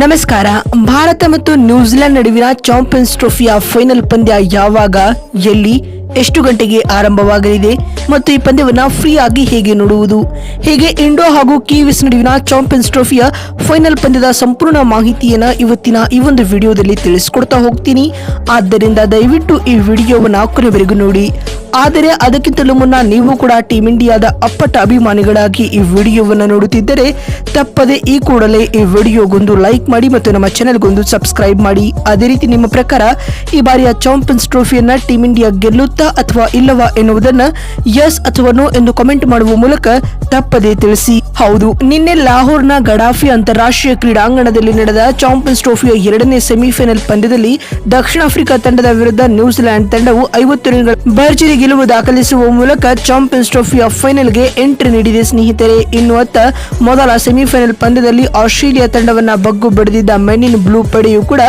ನಮಸ್ಕಾರ. ಭಾರತ ಮತ್ತು ನ್ಯೂಜಿಲೆಂಡ್ ನಡುವಿನ ಚಾಂಪಿಯನ್ಸ್ ಟ್ರೋಫಿಯ ಫೈನಲ್ ಪಂದ್ಯ ಯಾವಾಗ, ಎಲ್ಲಿ, ಎಷ್ಟು ಗಂಟೆಗೆ ಆರಂಭವಾಗಲಿದೆ ಮತ್ತು ಈ ಪಂದ್ಯವನ್ನು ಫ್ರೀ ಆಗಿ ಹೇಗೆ ನೋಡುವುದು? ಹೇಗೆ ಇಂಡೋ ಹಾಗೂ ಕಿವಿಸ್ ನಡುವಿನ ಚಾಂಪಿಯನ್ಸ್ ಟ್ರೋಫಿಯ ಫೈನಲ್ ಪಂದ್ಯದ ಸಂಪೂರ್ಣ ಮಾಹಿತಿಯನ್ನು ಇವತ್ತಿನ ಈ ಒಂದು ವಿಡಿಯೋದಲ್ಲಿ ತಿಳಿಸ್ಕೊಡ್ತಾ ಹೋಗ್ತೀನಿ. ಆದ್ದರಿಂದ ದಯವಿಟ್ಟು ಈ ವಿಡಿಯೋವನ್ನು ಕೊನೆವರೆಗೂ ನೋಡಿ. ಆದರೆ ಅದಕ್ಕಿಂತಲೂ ಮುನ್ನ ನೀವು ಕೂಡ ಟೀಮ್ ಇಂಡಿಯಾದ ಅಪ್ಪಟ ಅಭಿಮಾನಿಗಳಾಗಿ ಈ ವಿಡಿಯೋವನ್ನು ನೋಡುತ್ತಿದ್ದರೆ ತಪ್ಪದೆ ಈ ಕೂಡಲೇ ಈ ವಿಡಿಯೋಗೊಂದು ಲೈಕ್ ಮಾಡಿ ಮತ್ತು ನಮ್ಮ ಚಾನೆಲ್ಗೊಂದು ಸಬ್ಸ್ಕ್ರೈಬ್ ಮಾಡಿ. ಅದೇ ರೀತಿ ನಿಮ್ಮ ಪ್ರಕಾರ ಈ ಬಾರಿಯ ಚಾಂಪಿಯನ್ಸ್ ಟ್ರೋಫಿಯನ್ನ ಟೀಮ್ ಇಂಡಿಯಾ ಗೆಲ್ಲುತ್ತಾ ಅಥವಾ ಇಲ್ಲವಾ ಎನ್ನುವುದನ್ನು ಯಸ್ ಅಥವಾ ನೋ ಎಂದು ಕಮೆಂಟ್ ಮಾಡುವ ಮೂಲಕ ತಪ್ಪದೆ ತಿಳಿಸಿ. ಹೌದು, ನಿನ್ನೆ ಲಾಹೋರ್ನ ಗಡಾಫಿ ಅಂತಾರಾಷ್ಟ್ರೀಯ ಕ್ರೀಡಾಂಗಣದಲ್ಲಿ ನಡೆದ ಚಾಂಪಿಯನ್ಸ್ ಟ್ರೋಫಿಯ ಎರಡನೇ ಸೆಮಿಫೈನಲ್ ಪಂದ್ಯದಲ್ಲಿ ದಕ್ಷಿಣ ಆಫ್ರಿಕಾ ತಂಡದ ವಿರುದ್ಧ ನ್ಯೂಜಿಲೆಂಡ್ ತಂಡವು ಐವತ್ತು ರನ್ಗಳ ಭರ್ಜರಿ ಗೆಲುವು ದಾಖಲಿಸುವ ಮೂಲಕ ಚಾಂಪಿಯನ್ಸ್ ಟ್ರೋಫಿಯ ಫೈನಲ್ಗೆ ಎಂಟ್ರಿ ನೀಡಿದೆ ಸ್ನೇಹಿತರೆ. ಇನ್ನು ಅತ್ತ ಮೊದಲ ಸೆಮಿಫೈನಲ್ ಪಂದ್ಯದಲ್ಲಿ ಆಸ್ಟ್ರೇಲಿಯಾ ತಂಡವನ್ನ ಬಗ್ಗು ಬಡಿದಿದ್ದ ಮೆನಿನ್ ಬ್ಲೂ ಪಡೆಯು ಕೂಡ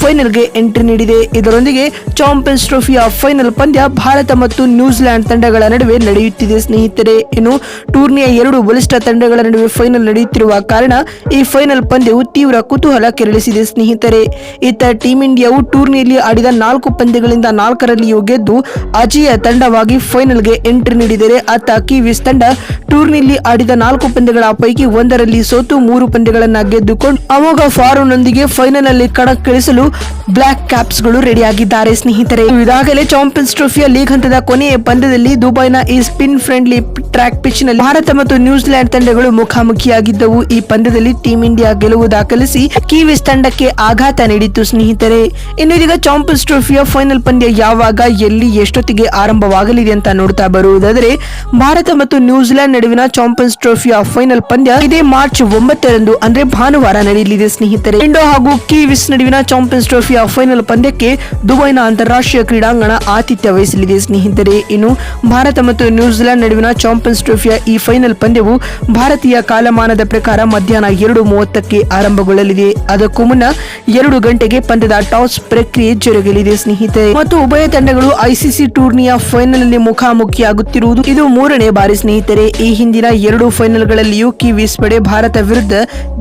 ಫೈನಲ್ಗೆ ಎಂಟ್ರಿ ನೀಡಿದೆ. ಇದರೊಂದಿಗೆ ಚಾಂಪಿಯನ್ಸ್ ಟ್ರೋಫಿಯ ಫೈನಲ್ ಪಂದ್ಯ ಭಾರತ ಮತ್ತು ನ್ಯೂಜಿಲೆಂಡ್ ತಂಡಗಳ ನಡುವೆ ನಡೆಯುತ್ತಿದೆ ಸ್ನೇಹಿತರೆ. ಇನ್ನು ಟೂರ್ನಿಯ ಎರಡು ಬಲಿಷ್ಠ ತಂಡಗಳ ನಡುವೆ ಫೈನಲ್ ನಡೆಯುತ್ತಿರುವ ಕಾರಣ ಈ ಫೈನಲ್ ಪಂದ್ಯವು ತೀವ್ರ ಕುತೂಹಲ ಕೆರಳಿಸಿದೆ ಸ್ನೇಹಿತರೆ. ಇತ್ತ ಟೀಂ ಇಂಡಿಯಾವು ಟೂರ್ನಿಯಲ್ಲಿ ಆಡಿದ ನಾಲ್ಕು ಪಂದ್ಯಗಳಿಂದ ನಾಲ್ಕರಲ್ಲಿಯೂ ಗೆದ್ದು ಅಜೇಯ ತಂಡವಾಗಿ ಫೈನಲ್ಗೆ ಎಂಟ್ರಿ ನೀಡಿದರೆ ಅತ್ತ ಕಿವೀಸ್ ತಂಡ ಟೂರ್ನಿಯಲ್ಲಿ ಆಡಿದ ನಾಲ್ಕು ಪಂದ್ಯಗಳ ಪೈಕಿ ಒಂದರಲ್ಲಿ ಸೋತು ಮೂರು ಪಂದ್ಯಗಳನ್ನು ಗೆದ್ದುಕೊಂಡು ಅಮೋಘ ಫಾರ್ಮ್ನೊಂದಿಗೆ ಫೈನಲ್ ಅಲ್ಲಿ ಕಣಕ್ಕಿಳಿಸಲು ಬ್ಲಾಕ್ ಕ್ಯಾಪ್ಸ್ಗಳು ರೆಡಿಯಾಗಿದ್ದಾರೆ. ಸ್ನೇಹಿತರೆ ಇದಾಗಲೇ ಚಾಂಪಿಯನ್ಸ್ ಟ್ರೋಫಿಯ ಲೀಗ್ ಹಂತದ ಕೊನೆಯ ಪಂದ್ಯದಲ್ಲಿ ದುಬೈನ ಈ ಸ್ಪಿನ್ ಫ್ರೆಂಡ್ಲಿ ಟ್ರ್ಯಾಕ್ ಪಿಚ್ನಲ್ಲಿ ಭಾರತ ಮತ್ತು ನ್ಯೂಜಿಲೆಂಡ್ ತಂಡಗಳು ಮುಖಾಮುಖಿಯಾಗಿದ್ದವು. ಈ ಪಂದ್ಯದಲ್ಲಿ ಟೀಂ ಇಂಡಿಯಾ ಗೆಲುವು ದಾಖಲಿಸಿ ಕಿವೀಸ್ ತಂಡಕ್ಕೆ ಆಘಾತ ನೀಡಿತ್ತು. ಸ್ನೇಹಿತರೆ ಇನ್ನು ಇದೀಗ ಚಾಂಪಿಯನ್ಸ್ ಟ್ರೋಫಿಯ ಫೈನಲ್ ಪಂದ್ಯ ಯಾವಾಗ, ಎಲ್ಲಿ, ಎಷ್ಟೊತ್ತಿಗೆ ಆರಂಭವಾಗಲಿದೆ ಅಂತ ನೋಡ್ತಾ ಬರುವುದಾದರೆ, ಭಾರತ ಮತ್ತು ನ್ಯೂಜಿಲೆಂಡ್ ನಡುವಿನ ಚಾಂಪಿಯನ್ಸ್ ಟ್ರೋಫಿಯ ಫೈನಲ್ ಪಂದ್ಯ ಇದೇ ಮಾರ್ಚ್ ಒಂಬತ್ತರಂದು, ಅಂದ್ರೆ ಭಾನುವಾರ ನಡೆಯಲಿದೆ, ಸ್ನೇಹಿತರೆ. ಇಂಡೋ ಹಾಗೂ ಕಿವಿಸ್ ನಡುವಿನ ಚಾಂಪಿಯನ್ಸ್ ಟ್ರೋಫಿಯ ಫೈನಲ್ ಪಂದ್ಯಕ್ಕೆ ದುಬೈನ ಅಂತಾರಾಷ್ಟ್ರೀಯ ಕ್ರೀಡಾಂಗಣ ಆತಿಥ್ಯ ವಹಿಸಲಿದೆ, ಸ್ನೇಹಿತರೆ. ಇನ್ನು ಭಾರತ ಮತ್ತು ನ್ಯೂಜಿಲೆಂಡ್ ನಡುವಿನ ಚಾಂಪಿಯನ್ಸ್ ಟ್ರೋಫಿಯ ಈ ಫೈನಲ್ ಪಂದ್ಯವು ಭಾರತೀಯ ಕಾಲಮಾನದ ಪ್ರಕಾರ ಮಧ್ಯಾಹ್ನ ಎರಡು ಮೂವತ್ತಕ್ಕೆ ಆರಂಭಗೊಳ್ಳಲಿದೆ. ಅದಕ್ಕೂ ಮುನ್ನ ಎರಡು ಗಂಟೆಗೆ ಪಂದ್ಯದ ಟಾಸ್ ಪ್ರಕ್ರಿಯೆ ಜರುಗಲಿದೆ, ಸ್ನೇಹಿತರೆ. ಮತ್ತು ಉಭಯ ತಂಡಗಳು ಐಸಿಸಿ ಟೂರ್ನಿಯ ಫೈನಲ್ನಲ್ಲಿ ಮುಖಾಮುಖಿಯಾಗುತ್ತಿರುವುದು ಇದು ಮೂರನೇ ಬಾರಿ ಸ್ನೇಹಿತರೆ. ಈ ಹಿಂದಿನ ಎರಡು ಫೈನಲ್ ಗಳಲ್ಲಿಯೂ ಕಿವೀಸ್ ಪಡೆ ಭಾರತ ವಿರುದ್ಧ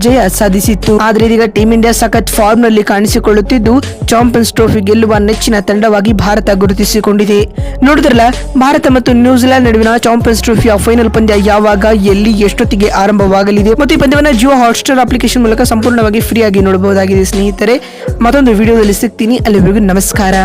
ಜಯ ಸಾಧಿಸಿತ್ತು. ಆದರೆ ಇದೀಗ ಟೀಂ ಇಂಡಿಯಾ ಸಖತ್ ಫಾರ್ಮ್ನಲ್ಲಿ ಕಾಣಿಸಿಕೊಳ್ಳುತ್ತಿದ್ದು, ಚಾಂಪಿಯನ್ಸ್ ಟ್ರೋಫಿ ಗೆಲ್ಲುವ ನೆಚ್ಚಿನ ತಂಡವಾಗಿ ಭಾರತ ಗುರುತಿಸಿಕೊಂಡಿದೆ. ನೋಡಿದ್ರಲ್ಲ, ಭಾರತ ಮತ್ತು ನ್ಯೂಜಿಲೆಂಡ್ ನಡುವಿನ ಚಾಂಪಿಯನ್ಸ್ ಟ್ರೋಫಿಯ ಫೈನಲ್ ಪಂದ್ಯ ಯಾವಾಗ, ಎಲ್ಲಿ, ಎಷ್ಟೊತ್ತಿಗೆ ಆರಂಭವಾಗಲಿದೆ ಮತ್ತು ಈ ಪಂದ್ಯವನ್ನು ಜಿಯೋ ಹಾಟ್ಸ್ಟಾರ್ ಅಪ್ಲಿಕೇಶನ್ ಮೂಲಕ ಸಂಪೂರ್ಣವಾಗಿ ಫ್ರೀ ಆಗಿ ನೋಡಬಹುದಾಗಿದೆ ಸ್ನೇಹಿತರೆ. ಮತ್ತೊಂದು ವಿಡಿಯೋದಲ್ಲಿ ಸಿಗ್ತೀನಿ. ಅಲ್ಲಿವರೆಗೂ ನಮಸ್ಕಾರ.